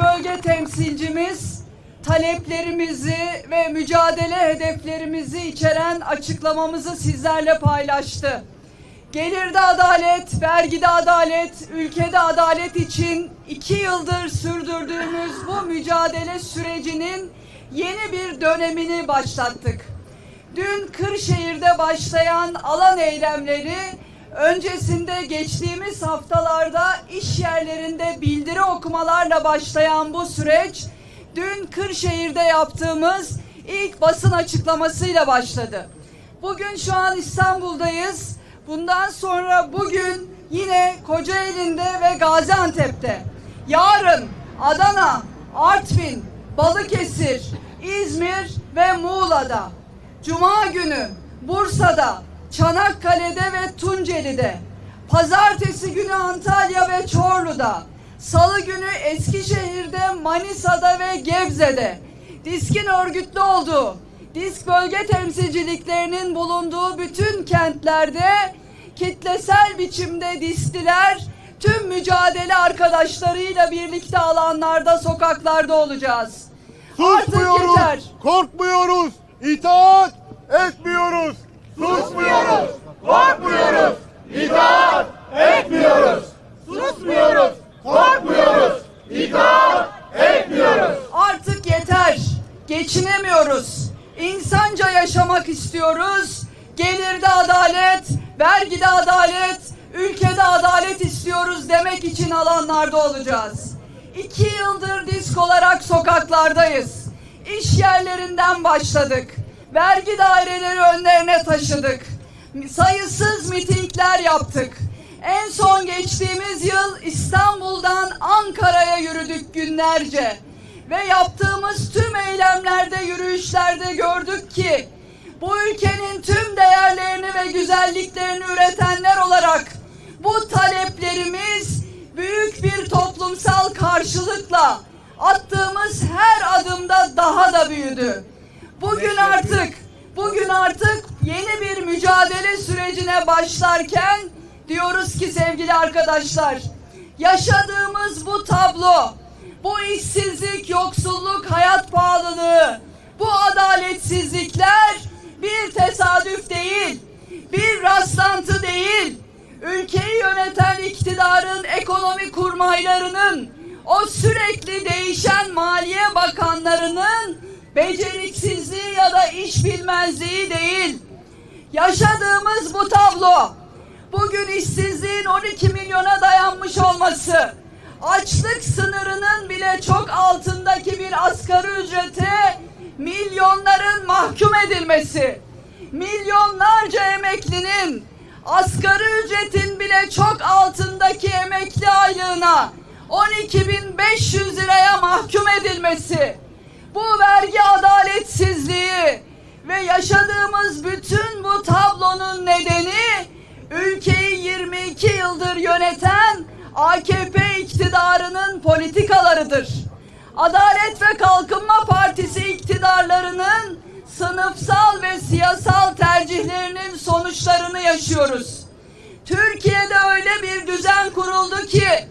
bölge temsilcimiz taleplerimizi ve mücadele hedeflerimizi içeren açıklamamızı sizlerle paylaştı. Gelirde adalet, vergide adalet, ülkede adalet için iki yıldır sürdürdüğümüz bu mücadele sürecinin yeni bir dönemini başlattık. Dün Kırşehir'de başlayan alan eylemleri öncesinde geçtiğimiz haftalarda iş yerlerinde bildiri okumalarla başlayan bu süreç dün Kırşehir'de yaptığımız ilk basın açıklamasıyla başladı. Bugün şu an İstanbul'dayız. Bundan sonra bugün yine Kocaeli'nde ve Gaziantep'te. Yarın Adana, Artvin, Balıkesir, İzmir ve Muğla'da. Cuma günü Bursa'da, Çanakkale'de ve Tunceli'de. Pazartesi günü Antalya ve Çorlu'da. Salı günü Eskişehir'de, Manisa'da ve Gebze'de. Diskin örgütlü olduğu, disk bölge temsilciliklerinin bulunduğu bütün kentlerde kitlesel biçimde distiler tüm mücadele arkadaşlarıyla birlikte alanlarda, sokaklarda olacağız. Artık Susmuyoruz, yeter. korkmuyoruz, itaat etmiyoruz. Susmuyoruz, korkmuyoruz, itaat etmiyoruz. Susmuyoruz, korkmuyoruz, itaat etmiyoruz. Artık yeter. Geçinemiyoruz. İnsanca yaşamak istiyoruz. Gelirde adalet, vergide adalet, ülkede adalet istiyoruz demek için alanlarda olacağız. İki yıldır disk olarak sokaklardayız. İş yerlerinden başladık. Vergi daireleri önlerine taşıdık. Sayısız mitingler yaptık. En son geçtiğimiz yıl İstanbul'dan Ankara'ya yürüdük günlerce. Ve yaptığımız tüm eylemlerde, yürüyüşlerde gördük ki bu ülkenin tüm değerlerini ve güzelliklerini üretenler olarak bu taleplerimiz büyük bir toplumsal karşılıkla attığımız her adımda daha da büyüdü. Bugün artık bugün artık yeni bir mücadele sürecine başlarken diyoruz ki sevgili arkadaşlar yaşadığımız bu tablo bu işsizlik, yoksulluk, hayat pahalılığı, bu adaletsizlikler bir tesadüf değil, bir rastlantı değil. Ülkeyi yöneten iktidarın ekonomi kurmaylarının, o sürekli değişen maliye bakanlarının beceriksizliği ya da iş bilmezliği değil. Yaşadığımız bu tablo, bugün işsizliğin 12 milyona dayanmış olması, açlık sınırının bile çok altındaki bir asgari ücrete milyonların mahkum edilmesi, milyonlarca emeklinin asgari ücretin bile çok altındaki emekli aylığına 12.500 liraya mahkum edilmesi, bu vergi adaletsizliği ve yaşadığımız bütün bu tablonun nedeni ülkeyi 22 yıldır yöneten AKP iktidarının politikalarıdır. Adalet ve Kalkınma Partisi iktidarlarının sınıfsal ve siyasal tercihlerinin sonuçlarını yaşıyoruz. Türkiye'de öyle bir düzen kuruldu ki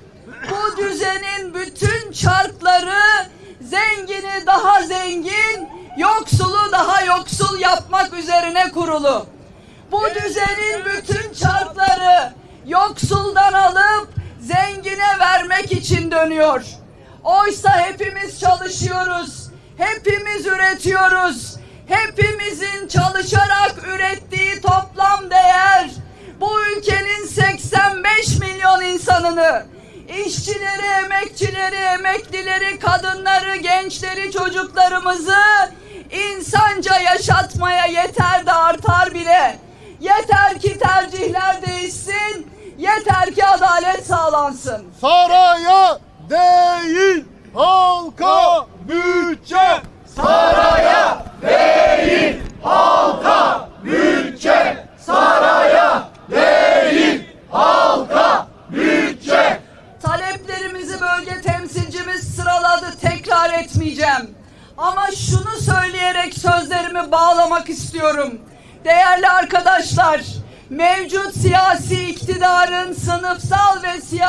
bu düzenin bütün çarkları zengini daha zengin, yoksulu daha yoksul yapmak üzerine kurulu. Bu düzenin bütün çarkları yoksuldan alıp zengine vermek için dönüyor. Oysa hepimiz çalışıyoruz. Hepimiz üretiyoruz. Hepimizin çalışarak ürettiği toplam değer bu ülkenin 85 milyon insanını işçileri, emekçileri, emeklileri, kadınları, gençleri, çocuklarımızı insanca yaşatmaya yeter de artar bile. Yeter ki tercihler değişsin, yeter ki adalet sağlansın. Saraya değil,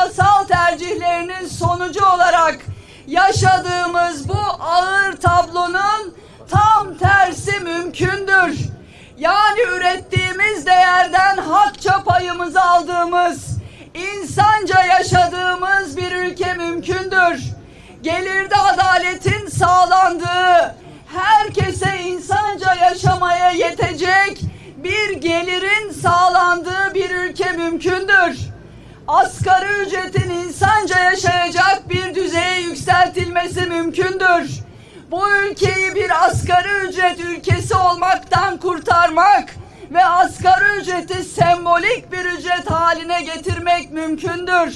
siyasal tercihlerinin sonucu olarak yaşadığımız bu ağır tablonun tam tersi mümkündür. Yani ürettiğimiz değerden hakça payımızı aldığımız, insanca yaşadığımız bir ülke mümkündür. Gelirde adaletin sağlandığı, herkese insanca yaşamaya yetecek bir gelirin sağlandığı bir. Asgari ücretin insanca yaşayacak bir düzeye yükseltilmesi mümkündür. Bu ülkeyi bir asgari ücret ülkesi olmaktan kurtarmak ve asgari ücreti sembolik bir ücret haline getirmek mümkündür.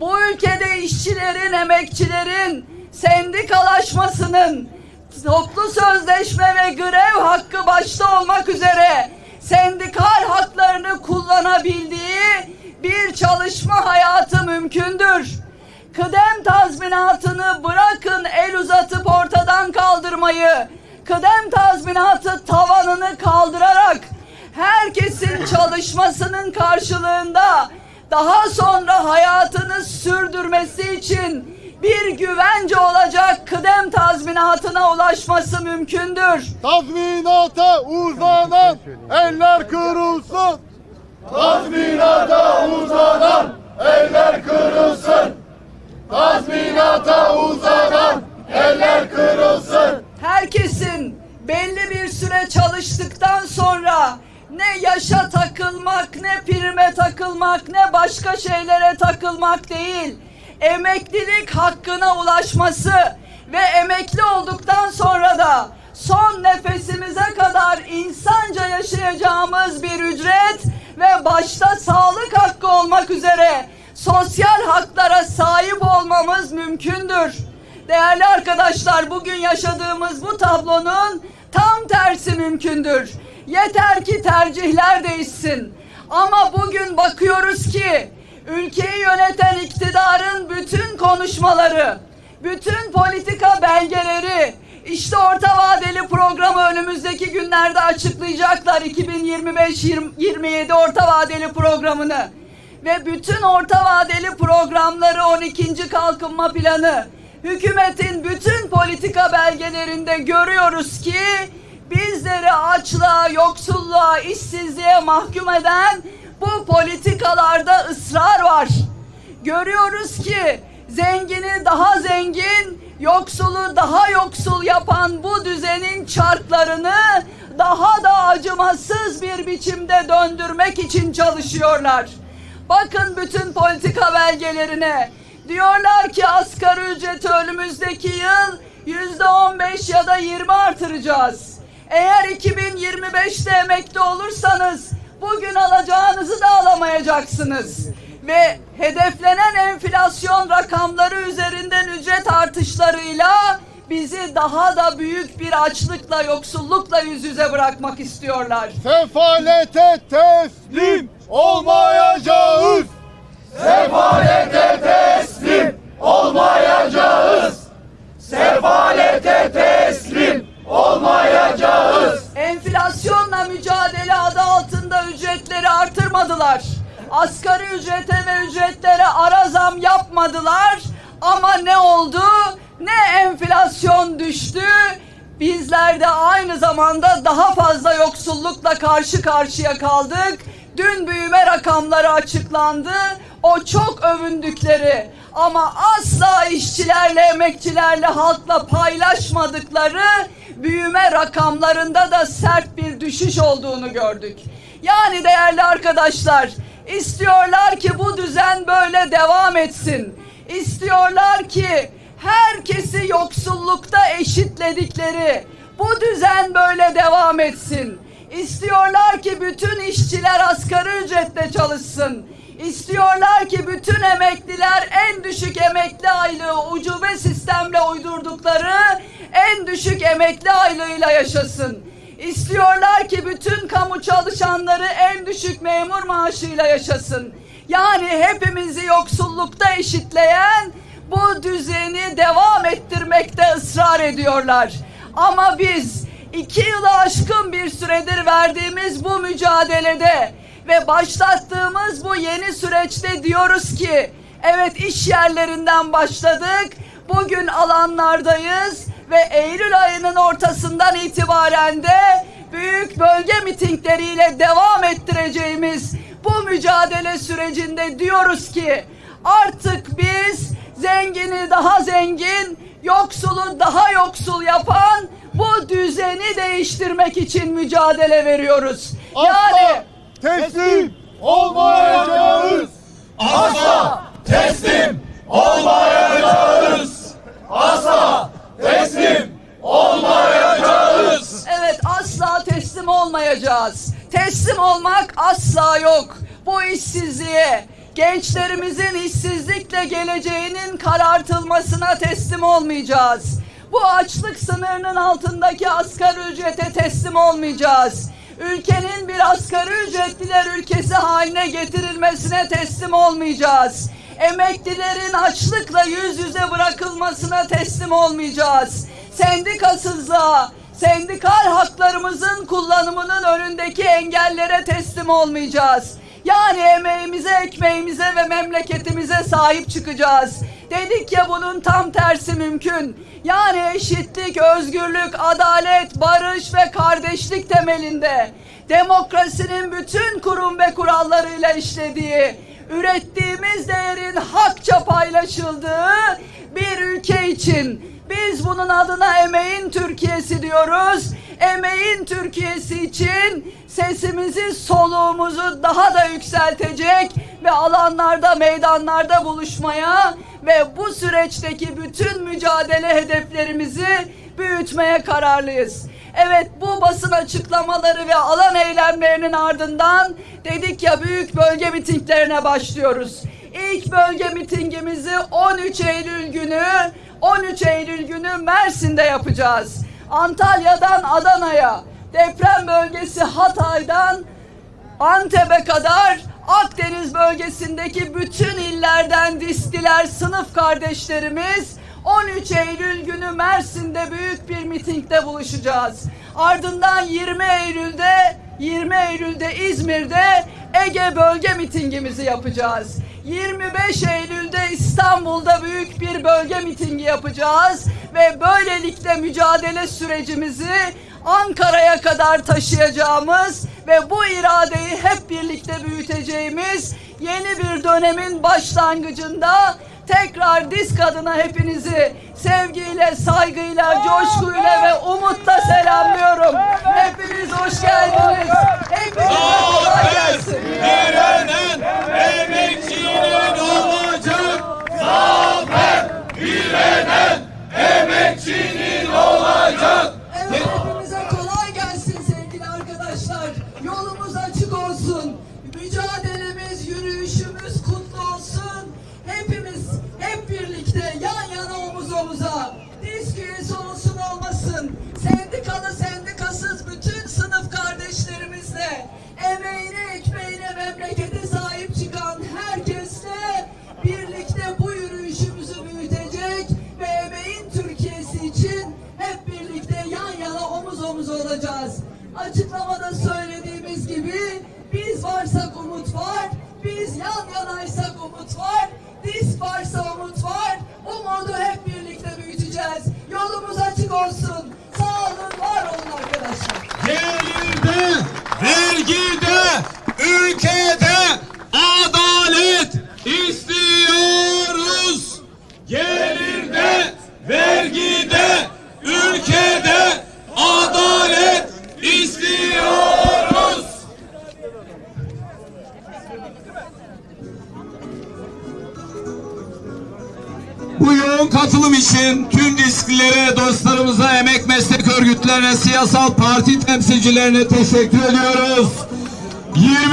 Bu ülkede işçilerin, emekçilerin sendikalaşmasının toplu sözleşme ve grev hakkı başta olmak üzere sendikal haklarını kullanabildiği bir çalışma hayatı mümkündür. Kıdem tazminatını bırakın el uzatıp ortadan kaldırmayı, kıdem tazminatı tavanını kaldırarak herkesin çalışmasının karşılığında daha sonra hayatını sürdürmesi için bir güvence olacak kıdem tazminatına ulaşması mümkündür. Tazminata uzanan eller kırılsın. Tazminata uzanan eller kırılsın. Tazminata uzanan eller kırılsın. herkesin belli bir süre çalıştıktan sonra ne yaşa takılmak, ne prime takılmak, ne başka şeylere takılmak değil, emeklilik hakkına ulaşması ve emekli olduktan sonra da son nefesimize kadar insanca yaşayacağımız bir ücret ve başta sağlık hakkı olmak üzere sosyal haklara sahip olmamız mümkündür. Değerli arkadaşlar bugün yaşadığımız bu tablonun tam tersi mümkündür. Yeter ki tercihler değişsin. Ama bugün bakıyoruz ki ülkeyi yöneten iktidarın bütün konuşmaları, bütün politika belgeleri, işte orta vadeli programı önümüzdeki günlerde açıklayacaklar 2025-27 orta vadeli programını. Ve bütün orta vadeli programları 12. kalkınma planı, hükümetin bütün politika belgelerinde görüyoruz ki bizleri açlığa, yoksulluğa, işsizliğe mahkum eden bu politikalarda ısrar var. Görüyoruz ki zengini daha zengin, yoksulu daha yoksul yapan bu düzenin çarklarını daha da acımasız bir biçimde döndürmek için çalışıyorlar. Bakın bütün politika belgelerine. Diyorlar ki asgari ücreti önümüzdeki yıl yüzde on beş ya da yirmi artıracağız. Eğer 2025'te emekli olursanız bugün alacağınızı da alamayacaksınız. Ve hedeflenen enflasyon rakamları üzerinden ücret artışlarıyla bizi daha da büyük bir açlıkla, yoksullukla yüz yüze bırakmak istiyorlar. Sefalete teslim olmayacağız. Sefalete teslim olmayacağız. Sefalete teslim olmayacağız. Enflasyonla mücadele adı altında ücretleri artırmadılar. Asgari ücrete ve ücretlere ara zam yapmadılar. Ama ne oldu? Ne enflasyon düştü? Bizler de aynı zamanda daha fazla yoksullukla karşı karşıya kaldık. Dün büyüme rakamları açıklandı. O çok övündükleri ama asla işçilerle, emekçilerle, halkla paylaşmadıkları büyüme rakamlarında da sert bir düşüş olduğunu gördük. Yani değerli arkadaşlar, istiyorlar ki bu düzen böyle devam etsin. İstiyorlar ki herkesi yoksullukta eşitledikleri bu düzen böyle devam etsin. İstiyorlar ki bütün işçiler asgari ücretle çalışsın. İstiyorlar ki bütün emekliler en düşük emekli aylığı ucube sistemle uydurdukları en düşük emekli aylığıyla yaşasın. İstiyorlar ki bütün kamu çalışanları en düşük memur maaşıyla yaşasın. Yani hepimizi yoksullukta eşitleyen bu düzeni devam ettirmekte ısrar ediyorlar. Ama biz iki yılı aşkın bir süredir verdiğimiz bu mücadelede ve başlattığımız bu yeni süreçte diyoruz ki evet iş yerlerinden başladık. Bugün alanlardayız ve Eylül ayının ortasından itibaren de büyük bölge mitingleriyle devam ettireceğimiz bu mücadele sürecinde diyoruz ki artık biz zengini daha zengin, yoksulu daha yoksul yapan bu düzeni değiştirmek için mücadele veriyoruz. Yani Asla teslim olmayacağız. Asla teslim olmayacağız. Asla teslim olmayacağız. Evet asla teslim olmayacağız. Teslim olmak asla yok. Bu işsizliğe, gençlerimizin işsizlikle geleceğinin karartılmasına teslim olmayacağız. Bu açlık sınırının altındaki asgari ücrete teslim olmayacağız. Ülkenin bir asgari ücretliler ülkesi haline getirilmesine teslim olmayacağız. Emeklilerin açlıkla yüz yüze bırakılmasına teslim olmayacağız. Sendikasızlığa, sendikal haklarımızın kullanımının önündeki engellere teslim olmayacağız. Yani emeğimize, ekmeğimize ve memleketimize sahip çıkacağız. Dedik ya bunun tam tersi mümkün. Yani eşitlik, özgürlük, adalet, barış ve kardeşlik temelinde demokrasinin bütün kurum ve kurallarıyla işlediği, ürettiğimiz değerin hakça paylaşıldığı bir ülke için biz bunun adına emeğin Türkiye'si diyoruz. Emeğin Türkiye'si için sesimizi, soluğumuzu daha da yükseltecek ve alanlarda, meydanlarda buluşmaya ve bu süreçteki bütün mücadele hedeflerimizi büyütmeye kararlıyız. Evet bu basın açıklamaları ve alan eylemlerinin ardından dedik ya büyük bölge mitinglerine başlıyoruz. İlk bölge mitingimizi 13 Eylül günü 13 Eylül günü Mersin'de yapacağız. Antalya'dan Adana'ya, deprem bölgesi Hatay'dan Antep'e kadar Akdeniz bölgesindeki bütün illerden distiler sınıf kardeşlerimiz 13 Eylül günü Mersin'de büyük bir mitingde buluşacağız. Ardından 20 Eylül'de 20 Eylül'de İzmir'de Ege bölge mitingimizi yapacağız. 25 Eylül'de İstanbul'da büyük bir bölge mitingi yapacağız ve böylelikle mücadele sürecimizi Ankara'ya kadar taşıyacağımız ve bu iradeyi hep birlikte büyüteceğimiz yeni bir dönemin başlangıcında tekrar disk adına hepinizi sevgiyle, saygıyla, coşkuyla ve umutla selamlıyorum. Hepiniz hoş geldiniz. Hepinize kolay gelsin. Direnen emekçinin olacak. Yan yanaysak umut var, disk varsa umut var, umudu hep birlikte büyüteceğiz. Yolumuz açık olsun. Sağ olun, var olun arkadaşlar. Gelirde, vergide, ülkede katılım için tüm disklilere, dostlarımıza, emek meslek örgütlerine, siyasal parti temsilcilerine teşekkür ediyoruz. 20